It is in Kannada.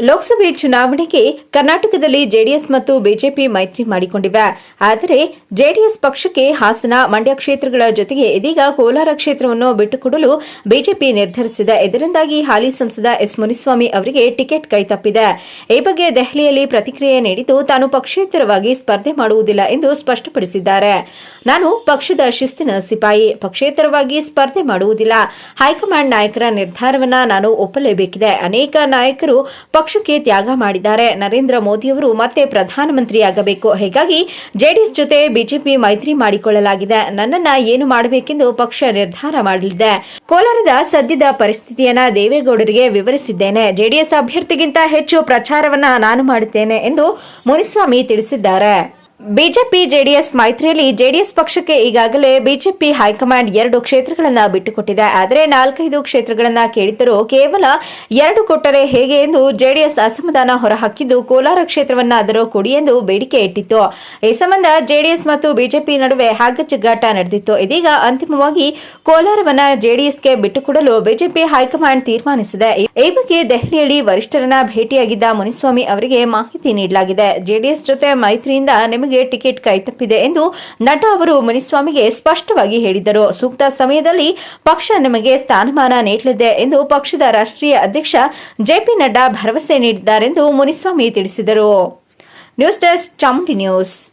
ಲೋಕಸಭೆ ಚುನಾವಣೆಗೆ ಕರ್ನಾಟಕದಲ್ಲಿ ಜೆಡಿಎಸ್ ಮತ್ತು ಬಿಜೆಪಿ ಮೈತ್ರಿ ಮಾಡಿಕೊಂಡಿವೆ. ಆದರೆ ಜೆಡಿಎಸ್ ಪಕ್ಷಕ್ಕೆ ಹಾಸನ, ಮಂಡ್ಯ ಕ್ಷೇತ್ರಗಳ ಜೊತೆಗೆ ಇದೀಗ ಕೋಲಾರ ಕ್ಷೇತ್ರವನ್ನು ಬಿಟ್ಟುಕೊಡಲು ಬಿಜೆಪಿ ನಿರ್ಧರಿಸಿದೆ. ಇದರಿಂದಾಗಿ ಹಾಲಿ ಸಂಸದ ಎಸ್ ಮುನಿಸ್ವಾಮಿ ಅವರಿಗೆ ಟಿಕೆಟ್ ಕೈತಪ್ಪಿದೆ. ಈ ಬಗ್ಗೆ ದೆಹಲಿಯಲ್ಲಿ ಪ್ರತಿಕ್ರಿಯೆ ನೀಡಿದ್ದು ತಾನು ಪಕ್ಷೇತರವಾಗಿ ಸ್ಪರ್ಧೆ ಮಾಡುವುದಿಲ್ಲ ಎಂದು ಸ್ಪಷ್ಟಪಡಿಸಿದ್ದಾರೆ. ನಾನು ಪಕ್ಷದ ಶಿಸ್ತಿನ ಸಿಪಾಯಿ. ಪಕ್ಷೇತರವಾಗಿ ಸ್ಪರ್ಧೆ ಮಾಡುವುದಿಲ್ಲ. ಹೈಕಮಾಂಡ್ ನಾಯಕರ ನಿರ್ಧಾರವನ್ನ ನಾನು ಒಪ್ಪಲೇಬೇಕಿದೆ. ಅನೇಕ ನಾಯಕರು ಪಕ್ಷಕ್ಕೆ ತ್ಯಾಗ ಮಾಡಿದ್ದಾರೆ. ನರೇಂದ್ರ ಮೋದಿಯವರು ಮತ್ತೆ ಪ್ರಧಾನಮಂತ್ರಿಯಾಗಬೇಕು. ಹೀಗಾಗಿ ಜೆಡಿಎಸ್ ಜೊತೆ ಬಿಜೆಪಿ ಮೈತ್ರಿ ಮಾಡಿಕೊಳ್ಳಲಾಗಿದೆ. ನನ್ನನ್ನ ಏನು ಮಾಡಬೇಕೆಂದು ಪಕ್ಷ ನಿರ್ಧಾರ ಮಾಡಲಿದೆ. ಕೋಲಾರದ ಸದ್ಯದ ಪರಿಸ್ಥಿತಿಯನ್ನ ದೇವೇಗೌಡರಿಗೆ ವಿವರಿಸಿದ್ದೇನೆ. ಜೆಡಿಎಸ್ ಅಭ್ಯರ್ಥಿಗಿಂತ ಹೆಚ್ಚು ಪ್ರಚಾರವನ್ನ ನಾನು ಮಾಡುತ್ತೇನೆ ಎಂದು ಮುನಿಸ್ವಾಮಿ ತಿಳಿಸಿದ್ದಾರೆ. ಬಿಜೆಪಿ, ಜೆಡಿಎಸ್ ಮೈತ್ರಿಯಲ್ಲಿ ಜೆಡಿಎಸ್ ಪಕ್ಷಕ್ಕೆ ಈಗಾಗಲೇ ಬಿಜೆಪಿ ಹೈಕಮಾಂಡ್ ಎರಡು ಕ್ಷೇತ್ರಗಳನ್ನು ಬಿಟ್ಟುಕೊಟ್ಟಿದೆ. ಆದರೆ ನಾಲ್ಕೈದು ಕ್ಷೇತ್ರಗಳನ್ನು ಕೇಳಿದ್ದರೂ ಕೇವಲ ಎರಡು ಕೊಟ್ಟರೆ ಹೇಗೆ ಎಂದು ಜೆಡಿಎಸ್ ಅಸಮಾಧಾನ ಹೊರಹಾಕಿದ್ದು ಕೋಲಾರ ಕ್ಷೇತ್ರವನ್ನಾದರೂ ಕೊಡಿ ಎಂದು ಬೇಡಿಕೆ ಇಟ್ಟಿತ್ತು. ಈ ಸಂಬಂಧ ಜೆಡಿಎಸ್ ಮತ್ತು ಬಿಜೆಪಿ ನಡುವೆ ಹಾಗಜಗ್ಗಾಟ ನಡೆದಿತ್ತು. ಇದೀಗ ಅಂತಿಮವಾಗಿ ಕೋಲಾರವನ್ನು ಜೆಡಿಎಸ್ಗೆ ಬಿಟ್ಟುಕೊಡಲು ಬಿಜೆಪಿ ಹೈಕಮಾಂಡ್ ತೀರ್ಮಾನಿಸಿದೆ. ಈ ಬಗ್ಗೆ ದೆಹಲಿಯಲ್ಲಿ ವರಿಷ್ಠರನ್ನ ಭೇಟಿಯಾಗಿದ್ದ ಮುನಿಸ್ವಾಮಿ ಅವರಿಗೆ ಮಾಹಿತಿ ನೀಡಲಾಗಿದೆ. ಜೆಡಿಎಸ್ ಜೊತೆ ಮೈತ್ರಿಯಿಂದ ನಿಮಗೆ ಟಿಕೆಟ್ ಕೈತಪ್ಪಿದೆ ಎಂದು ನಟ ಅವರು ಮುನಿಸ್ವಾಮಿಗೆ ಸ್ಪಷ್ಟವಾಗಿ ಹೇಳಿದರು. ಸೂಕ್ತ ಸಮಯದಲ್ಲಿ ಪಕ್ಷ ನಿಮಗೆ ಸ್ಥಾನಮಾನ ನೀಡಲಿದೆ ಎಂದು ಪಕ್ಷದ ರಾಷ್ಟ್ರೀಯ ಅಧ್ಯಕ್ಷ ಜೆಪಿ ನಡ್ಡಾ ಭರವಸೆ ನೀಡಿದ್ದಾರೆಂದು ಮುನಿಸ್ವಾಮಿ ತಿಳಿಸಿದರು. News desk Chamundi news.